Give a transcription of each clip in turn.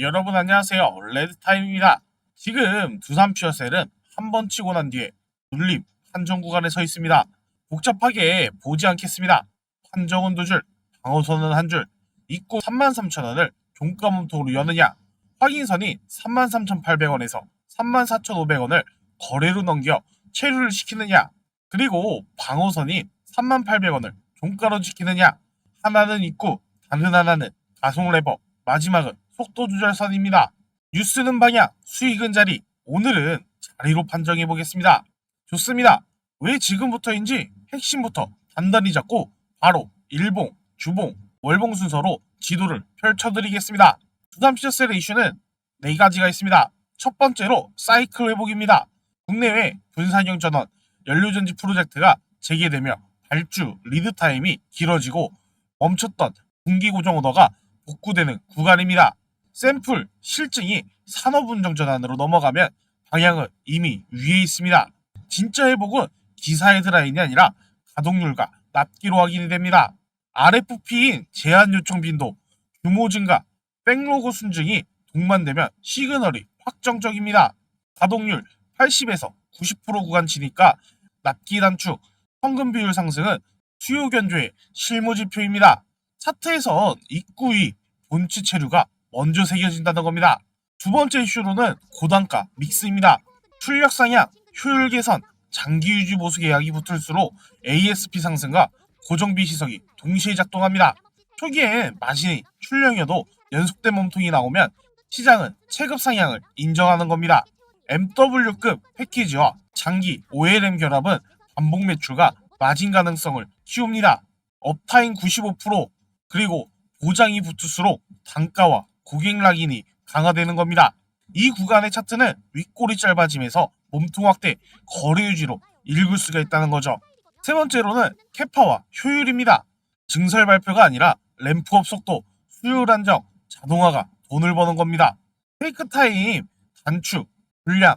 여러분 안녕하세요. 레드타임입니다. 지금 두산 퓨어셀은 한 번 치고 난 뒤에 눌림 판정 구간에 서 있습니다. 복잡하게 보지 않겠습니다. 판정은 두 줄, 방어선은 한 줄, 입구 33,000원을 종가 몸통으로 여느냐, 확인선이 33,800원에서 34,500원을 거래로 넘겨 체류를 시키느냐, 그리고 방어선이 38,000원을 종가로 지키느냐, 하나는 입구, 다른 하나는 가속 레버, 마지막은 속도 조절선입니다. 뉴스는 방향, 수익은 자리. 오늘은 자리로 판정해 보겠습니다. 좋습니다. 왜 지금부터인지 핵심부터 단단히 잡고 바로 일봉, 주봉, 월봉 순서로 지도를 펼쳐드리겠습니다. 두산 피처셀의 이슈는 네 가지가 있습니다. 첫 번째로 사이클 회복입니다. 국내외 분산형 전원 연료전지 프로젝트가 재개되며 발주 리드 타임이 길어지고 멈췄던 분기 고정 오더가 복구되는 구간입니다. 샘플 실증이 산업운정 전환으로 넘어가면 방향은 이미 위에 있습니다. 진짜 회복은 기사 헤드라인이 아니라 가동률과 납기로 확인이 됩니다. RFP인 제한 요청 빈도, 규모 증가, 백로그 순증이 동반되면 시그널이 확정적입니다. 가동률 80에서 90% 구간 치니까 납기 단축, 현금 비율 상승은 수요 견조의 실무 지표입니다. 차트에선 입구 위 본치 체류가 먼저 새겨진다는 겁니다. 두 번째 이슈로는 고단가 믹스입니다. 출력 상향, 효율 개선, 장기 유지 보수 계약이 붙을수록 ASP 상승과 고정비 시석이 동시에 작동합니다. 초기엔 마진이 출력이어도 연속된 몸통이 나오면 시장은 체급 상향을 인정하는 겁니다. MW급 패키지와 장기 OLM 결합은 반복 매출과 마진 가능성을 키웁니다. 업타임 95% 그리고 보장이 붙을수록 단가와 고객 락인이 강화되는 겁니다. 이 구간의 차트는 윗골이 짧아짐에서 몸통 확대, 거래 유지로 읽을 수가 있다는 거죠. 세 번째로는 캐파와 효율입니다. 증설 발표가 아니라 램프업 속도, 수율 안정, 자동화가 돈을 버는 겁니다. 페이크 타임, 단축, 불량,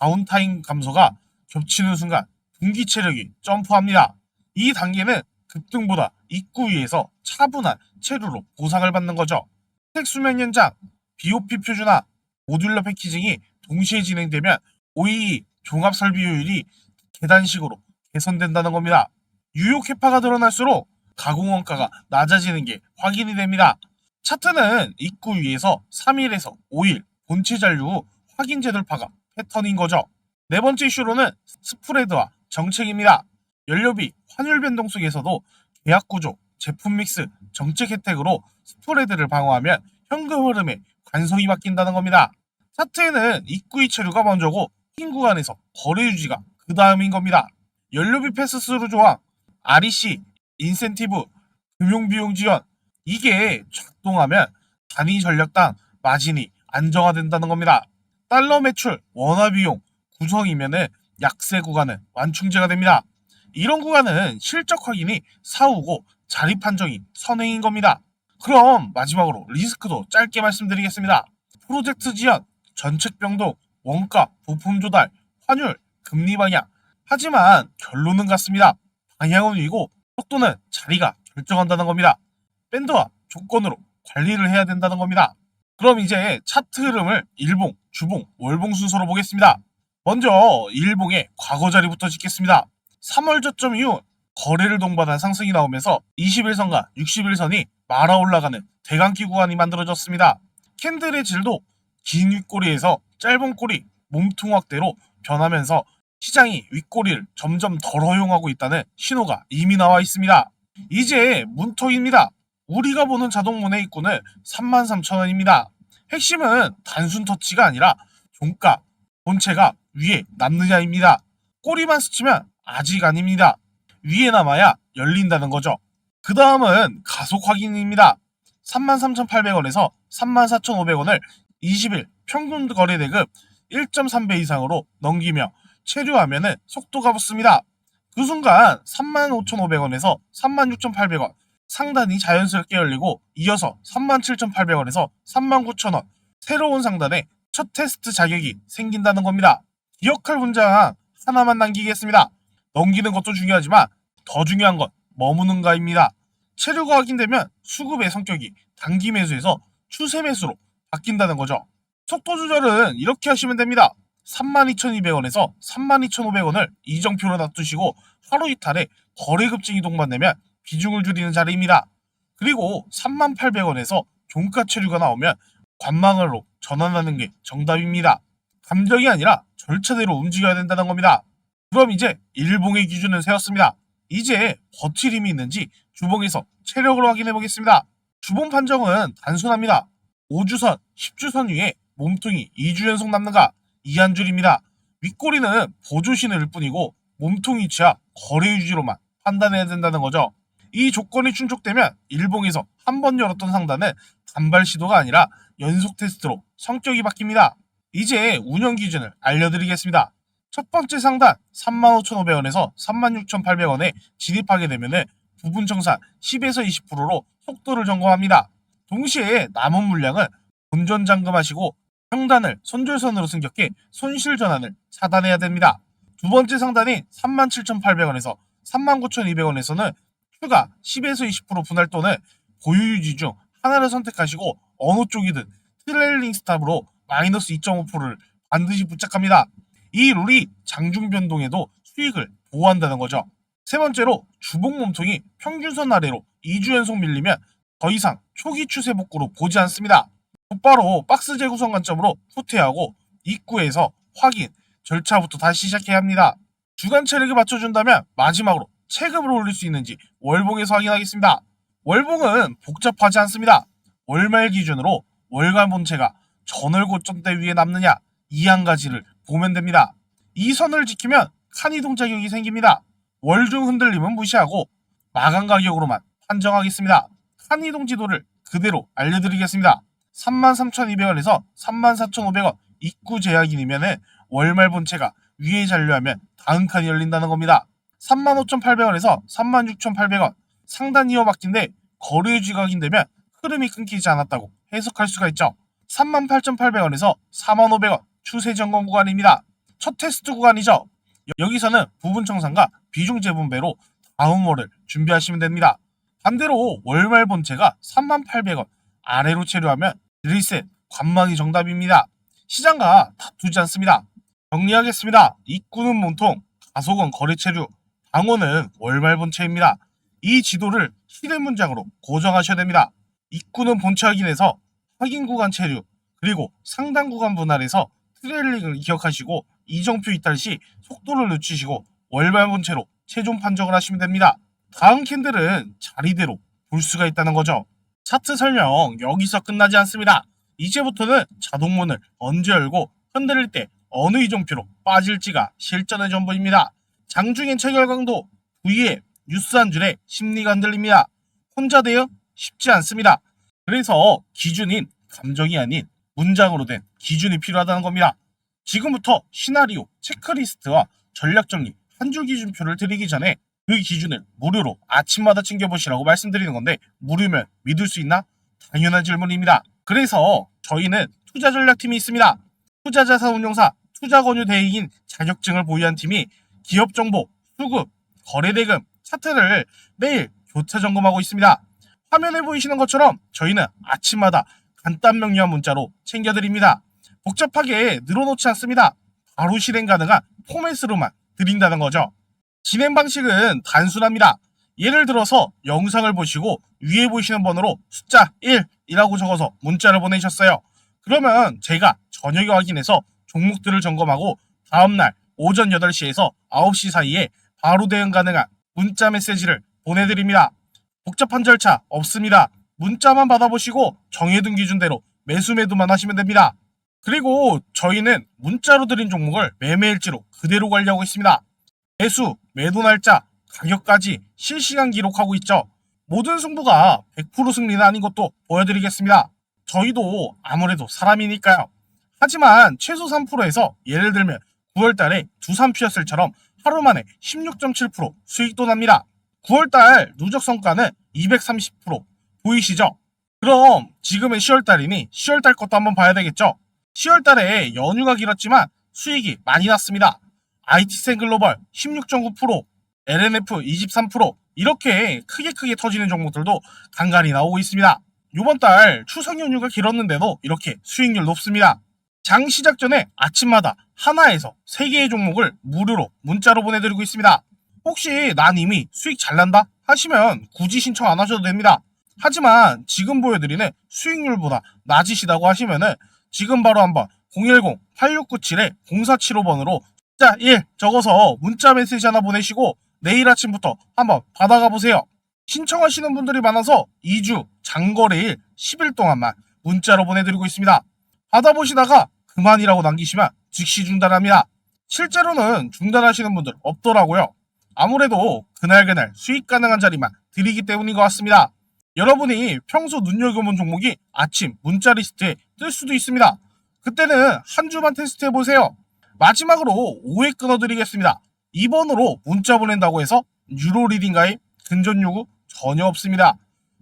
다운타임 감소가 겹치는 순간 분기 체력이 점프합니다. 이 단계는 급등보다 입구 위에서 차분한 체류로 보상을 받는 거죠. 색 수면 연장, BOP 표준화, 모듈러 패키징이 동시에 진행되면 OEE 종합 설비 효율이 계단식으로 개선된다는 겁니다. 유효 캐파가 드러날수록 가공 원가가 낮아지는 게 확인이 됩니다. 차트는 입구 위에서 3일에서 5일 본체 잔류 후 확인 재돌파가 패턴인 거죠. 네 번째 이슈로는 스프레드와 정책입니다. 연료비, 환율 변동 속에서도 계약 구조, 제품 믹스, 정책 혜택으로 스프레드를 방어하면 현금 흐름에 관성이 바뀐다는 겁니다. 차트에는 입구이 체류가 먼저고 흰 구간에서 거래 유지가 그 다음인 겁니다. 연료비 패스스루 조항, REC, 인센티브, 금융비용 지원 이게 작동하면 단위 전력당 마진이 안정화된다는 겁니다. 달러 매출, 원화 비용 구성이면은 약세 구간은 완충제가 됩니다. 이런 구간은 실적 확인이 사후고 자리 판정이 선행인 겁니다. 그럼 마지막으로 리스크도 짧게 말씀드리겠습니다. 프로젝트 지연, 전책 변동, 원가, 부품 조달, 환율, 금리 방향. 하지만 결론은 같습니다. 방향은 위고 속도는 자리가 결정한다는 겁니다. 밴드와 조건으로 관리를 해야 된다는 겁니다. 그럼 이제 차트 흐름을 일봉, 주봉, 월봉 순서로 보겠습니다. 먼저 일봉의 과거 자리부터 찍겠습니다. 3월 저점 이후 거래를 동반한 상승이 나오면서 21선과 61선이 말아 올라가는 대강기 구간이 만들어졌습니다. 캔들의 질도 긴 윗꼬리에서 짧은 꼬리, 몸통 확대로 변하면서 시장이 윗꼬리를 점점 덜 허용하고 있다는 신호가 이미 나와 있습니다. 이제 문턱입니다. 우리가 보는 자동문의 입구는 33,000원입니다. 핵심은 단순 터치가 아니라 종가, 본체가 위에 남느냐입니다. 꼬리만 스치면 아직 아닙니다. 위에 남아야 열린다는 거죠. 그 다음은 가속 확인입니다. 33,800원에서 34,500원을 20일 평균 거래 대금 1.3배 이상으로 넘기며 체류하면 속도가 붙습니다. 그 순간 35,500원에서 36,800원 상단이 자연스럽게 열리고 이어서 37,800원에서 39,000원 새로운 상단에 첫 테스트 자격이 생긴다는 겁니다. 기억할 문장 하나만 남기겠습니다. 넘기는 것도 중요하지만 더 중요한 건 머무는가입니다. 체류가 확인되면 수급의 성격이 단기 매수에서 추세 매수로 바뀐다는 거죠. 속도 조절은 이렇게 하시면 됩니다. 32,200원에서 32,500원을 이정표로 놔두시고 하루 이탈에 거래 급증 이동만 내면 비중을 줄이는 자리입니다. 그리고 38,000원에서 종가 체류가 나오면 관망으로 전환하는 게 정답입니다. 감정이 아니라 절차대로 움직여야 된다는 겁니다. 그럼 이제 일봉의 기준을 세웠습니다. 이제 버틸 힘이 있는지 주봉에서 체력을 확인해 보겠습니다. 주봉 판정은 단순합니다. 5주선, 10주선 위에 몸통이 2주 연속 남는가 이한 줄입니다. 윗꼬리는 보조 신호일 뿐이고 몸통 위치와 거래 유지로만 판단해야 된다는 거죠. 이 조건이 충족되면 일봉에서 한 번 열었던 상단은 단발 시도가 아니라 연속 테스트로 성격이 바뀝니다. 이제 운영 기준을 알려드리겠습니다. 첫 번째 상단 35,500원에서 36,800원에 진입하게 되면 부분 청산 10에서 20%로 속도를 점검합니다. 동시에 남은 물량은 본전 잠금하시고 상단을 손절선으로 승격해 손실 전환을 차단해야 됩니다. 두 번째 상단인 37,800원에서 39,200원에서는 추가 10에서 20% 분할 또는 보유 유지 중 하나를 선택하시고 어느 쪽이든 트레일링 스탑으로 마이너스 2.5%를 반드시 부착합니다. 이 룰이 장중 변동에도 수익을 보호한다는 거죠. 세 번째로 주봉 몸통이 평균선 아래로 2주 연속 밀리면 더 이상 초기 추세 복구로 보지 않습니다. 곧바로 박스 재구성 관점으로 후퇴하고 입구에서 확인, 절차부터 다시 시작해야 합니다. 주간 체력을 맞춰준다면 마지막으로 체급을 올릴 수 있는지 월봉에서 확인하겠습니다. 월봉은 복잡하지 않습니다. 월말 기준으로 월간 본체가 전월 고점대 위에 남느냐 이 한 가지를 보면 됩니다. 이 선을 지키면 칸이동 작용이 생깁니다. 월중 흔들림은 무시하고 마감 가격으로만 판정하겠습니다. 칸이동 지도를 그대로 알려드리겠습니다. 33,200원에서 34,500원 입구 제약인이면은 월말 본체가 위에 잔류하면 다음 칸이 열린다는 겁니다. 35,800원에서 36,800원 상단 이어받기인데 거래 유지 각인 되면 흐름이 끊기지 않았다고 해석할 수가 있죠. 38,800원에서 45,500원 추세 점검 구간입니다. 첫 테스트 구간이죠. 여- 여기서는 부분 청산과 비중 재분배로 다음 월을 준비하시면 됩니다. 반대로 월말 본체가 38,000원 아래로 체류하면 리셋 관망이 정답입니다. 시장과 다투지 않습니다. 정리하겠습니다. 입구는 몸통, 가속은 거래 체류, 방어는 월말 본체입니다. 이 지도를 실행 문장으로 고정하셔야 됩니다. 입구는 본체 확인해서 확인 구간 체류, 그리고 상단 구간 분할해서 트레일링을 기억하시고 이정표 이탈 시 속도를 늦추시고 월말 본체로 최종 판정을 하시면 됩니다. 다음 캔들은 자리대로 볼 수가 있다는 거죠. 차트 설명 여기서 끝나지 않습니다. 이제부터는 자동문을 언제 열고 흔들릴 때 어느 이정표로 빠질지가 실전의 전부입니다. 장중엔 체결 강도, V에 뉴스 한 줄에 심리가 흔들립니다. 혼자 대응 쉽지 않습니다. 그래서 기준인 감정이 아닌 문장으로 된 기준이 필요하다는 겁니다. 지금부터 시나리오, 체크리스트와 전략 정리 한 줄 기준표를 드리기 전에 그 기준을 무료로 아침마다 챙겨보시라고 말씀드리는 건데 무료면 믿을 수 있나? 당연한 질문입니다. 그래서 저희는 투자 전략팀이 있습니다. 투자자산운용사 투자권유 대행인 자격증을 보유한 팀이 기업 정보, 수급, 거래대금, 차트를 매일 교차 점검하고 있습니다. 화면에 보이시는 것처럼 저희는 아침마다 간단 명료한 문자로 챙겨드립니다. 복잡하게 늘어놓지 않습니다. 바로 실행 가능한 포맷으로만 드린다는 거죠. 진행 방식은 단순합니다. 예를 들어서 영상을 보시고 위에 보이시는 번호로 숫자 1이라고 적어서 문자를 보내셨어요. 그러면 제가 저녁에 확인해서 종목들을 점검하고 다음날 오전 8시에서 9시 사이에 바로 대응 가능한 문자 메시지를 보내드립니다. 복잡한 절차 없습니다. 문자만 받아보시고 정해둔 기준대로 매수 매도만 하시면 됩니다. 그리고 저희는 문자로 드린 종목을 매매일지로 그대로 관리하고 있습니다. 매수, 매도 날짜, 가격까지 실시간 기록하고 있죠. 모든 승부가 100% 승리는 아닌 것도 보여드리겠습니다. 저희도 아무래도 사람이니까요. 하지만 최소 3%에서 예를 들면 9월달에 두산 피어슬처럼 하루 만에 16.7% 수익도 납니다. 9월달 누적 성과는 230% 보이시죠? 그럼 지금은 10월달이니 10월달 것도 한번 봐야 되겠죠? 10월달에 연휴가 길었지만 수익이 많이 났습니다. IT센 글로벌 16.9%, LNF 23% 이렇게 크게 크게 터지는 종목들도 간간히 나오고 있습니다. 이번 달 추석 연휴가 길었는데도 이렇게 수익률 높습니다. 장 시작 전에 아침마다 하나에서 세 개의 종목을 무료로 문자로 보내드리고 있습니다. 혹시 난 이미 수익 잘 난다 하시면 굳이 신청 안 하셔도 됩니다. 하지만 지금 보여드리는 수익률보다 낮으시다고 하시면은 지금 바로 한번 010-8697-0475번으로 숫자 1 적어서 문자 메시지 하나 보내시고 내일 아침부터 한번 받아가 보세요. 신청하시는 분들이 많아서 2주 장거래일 10일 동안만 문자로 보내드리고 있습니다. 받아보시다가 그만이라고 남기시면 즉시 중단합니다. 실제로는 중단하시는 분들 없더라고요. 아무래도 그날그날 수익 가능한 자리만 드리기 때문인 것 같습니다. 여러분이 평소 눈여겨본 종목이 아침 문자 리스트에 뜰 수도 있습니다. 그때는 한 주만 테스트 해 보세요. 마지막으로 5회 끊어드리겠습니다. 2번으로 문자 보낸다고 해서 유로 리딩 가입, 근전 요구 전혀 없습니다.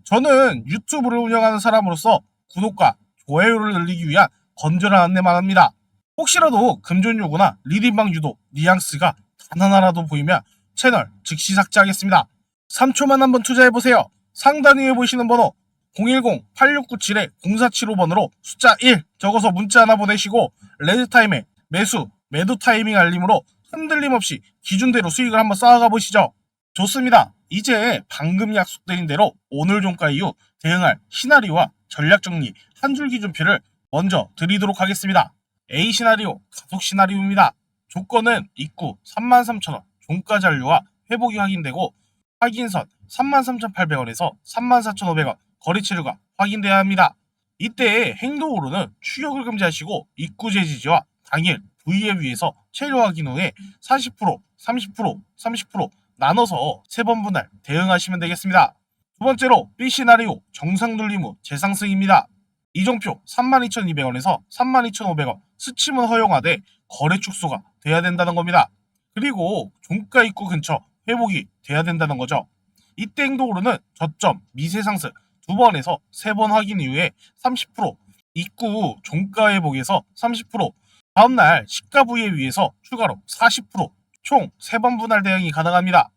저는 유튜브를 운영하는 사람으로서 구독과 좋아요를 늘리기 위한 건전한 안내만 합니다. 혹시라도 금전 요구나 리딩방 유도, 뉘앙스가 단 하나라도 보이면 채널 즉시 삭제하겠습니다. 3초만 한번 투자해보세요. 상단 위에 보이시는 번호 010-8697-0475번으로 숫자 1 적어서 문자 하나 보내시고 레드 타임에 매수, 매도 타이밍 알림으로 흔들림 없이 기준대로 수익을 한번 쌓아가 보시죠. 좋습니다. 이제 방금 약속드린 대로 오늘 종가 이후 대응할 시나리오와 전략 정리 한 줄 기준표를 먼저 드리도록 하겠습니다. A 시나리오, 가속 시나리오입니다. 조건은 입구 33,000원, 종가 잔류와 회복이 확인되고 확인선 33,800원에서 34,500원 거래체류가 확인돼야 합니다. 이때 행동으로는 추격을 금지하시고 입구 제 지지와 당일 V에 위해서 체류 확인 후에 40%, 30%, 30% 나눠서 세 번 분할 대응하시면 되겠습니다. 두 번째로 B 시나리오 정상 눌림 후 재상승입니다. 이종표 32,200원에서 32,500원 스침은 허용하되 거래 축소가 돼야 된다는 겁니다. 그리고 종가 입구 근처 회복이 돼야 된다는 거죠. 이때 행동으로는 저점 미세 상승 두 번에서 세 번 확인 이후에 30% 입구 종가 회복에서 30% 다음날 시가 부위에 위해서 추가로 40%총 세 번 분할 대응이 가능합니다.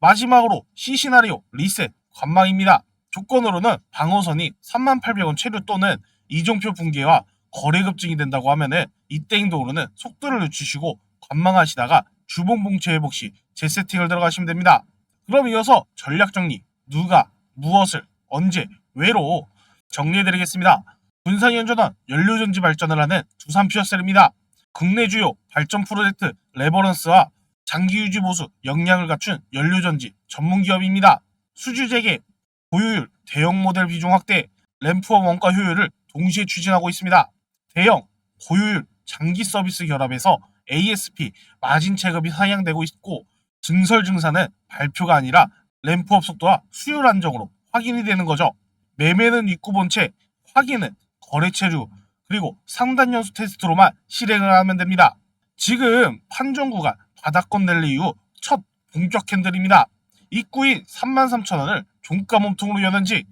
마지막으로 C 시나리오 리셋 관망입니다. 조건으로는 방어선이 3800원 체류 또는 이종표 붕괴와 거래 급증이 된다고 하면은 이때 행동으로는 속도를 늦추시고 관망하시다가 주봉 봉체 회복 시 재세팅을 들어가시면 됩니다. 그럼 이어서 전략 정리 누가 무엇을 언제 왜로 정리해드리겠습니다. 군산연전원 연료전지 발전을 하는 두산퓨어셀입니다. 국내 주요 발전 프로젝트 레버런스와 장기 유지 보수 역량을 갖춘 연료전지 전문 기업입니다. 수주 재개, 보유율, 대형 모델 비중 확대, 램프와 원가 효율을 동시에 추진하고 있습니다. 대형, 고효율, 장기 서비스 결합에서 ASP 마진 체급이 상향되고 있고 증설 증사는 발표가 아니라 램프업 속도와 수율 안정으로 확인이 되는 거죠. 매매는 입구 본체, 확인은 거래 체류, 그리고 상단 연수 테스트로만 실행을 하면 됩니다. 지금 판정 구간 바닥권 랠리 이후 첫 본격 캔들입니다. 입구인 33,000원을 종가 몸통으로 여는 지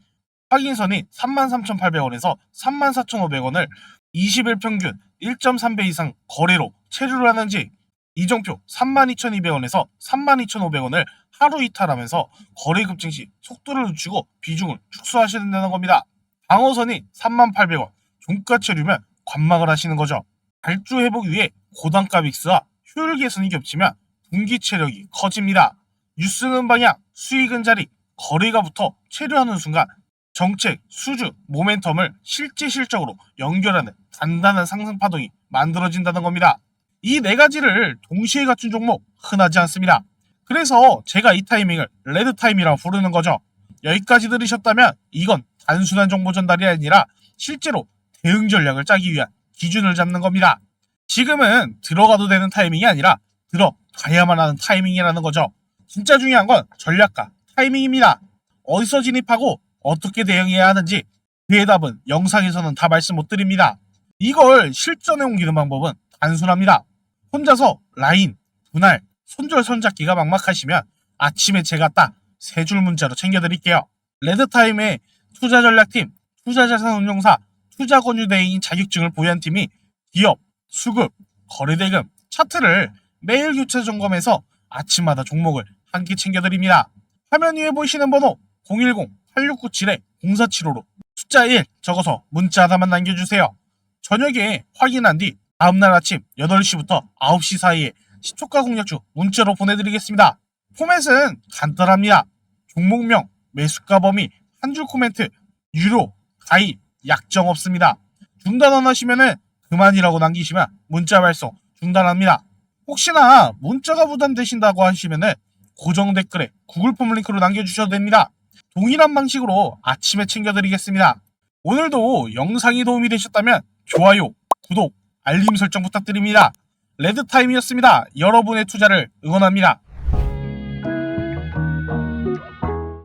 확인선이 33,800원에서 34,500원을 20일 평균 1.3배 이상 거래로 체류를 하는지 이정표 32,200원에서 32,500원을 하루 이탈하면서 거래 급증 시 속도를 늦추고 비중을 축소하셔야 된다는 겁니다. 방어선이 38,000원, 종가 체류면 관망을 하시는 거죠. 발주 회복 위에 고단가 빅스와 효율 개선이 겹치면 분기 체력이 커집니다. 뉴스는 방향, 수익은 자리, 거래가 붙어 체류하는 순간 정책, 수주, 모멘텀을 실제 실적으로 연결하는 단단한 상승 파동이 만들어진다는 겁니다. 이 네 가지를 동시에 갖춘 종목 흔하지 않습니다. 그래서 제가 이 타이밍을 레드 타임이라고 부르는 거죠. 여기까지 들으셨다면 이건 단순한 정보 전달이 아니라 실제로 대응 전략을 짜기 위한 기준을 잡는 겁니다. 지금은 들어가도 되는 타이밍이 아니라 들어가야만 하는 타이밍이라는 거죠. 진짜 중요한 건 전략과 타이밍입니다. 어디서 진입하고 어떻게 대응해야 하는지 그의 답은 영상에서는 다 말씀 못 드립니다. 이걸 실전에 옮기는 방법은 단순합니다. 혼자서 라인, 분할, 손절 손잡기가 막막하시면 아침에 제가 딱 세 줄 문자로 챙겨드릴게요. 레드타임의 투자 전략팀, 투자자산운용사, 투자권유대인 자격증을 보유한 팀이 기업, 수급, 거래대금, 차트를 매일 교체 점검해서 아침마다 종목을 한 끼 챙겨드립니다. 화면 위에 보이시는 번호 010-8697-0475로 숫자 1 적어서 문자 하나만 남겨주세요. 저녁에 확인한 뒤 다음날 아침 8시부터 9시 사이에 시초가 공략주 문자로 보내드리겠습니다. 포맷은 간단합니다. 종목명, 매수가 범위, 한 줄 코멘트, 유료, 가입, 약정 없습니다. 중단 원하시면은 그만이라고 남기시면 문자 발송 중단합니다. 혹시나 문자가 부담되신다고 하시면은 고정 댓글에 구글 폼 링크로 남겨주셔도 됩니다. 동일한 방식으로 아침에 챙겨드리겠습니다. 오늘도 영상이 도움이 되셨다면 좋아요, 구독, 알림 설정 부탁드립니다. 레드타임이었습니다. 여러분의 투자를 응원합니다.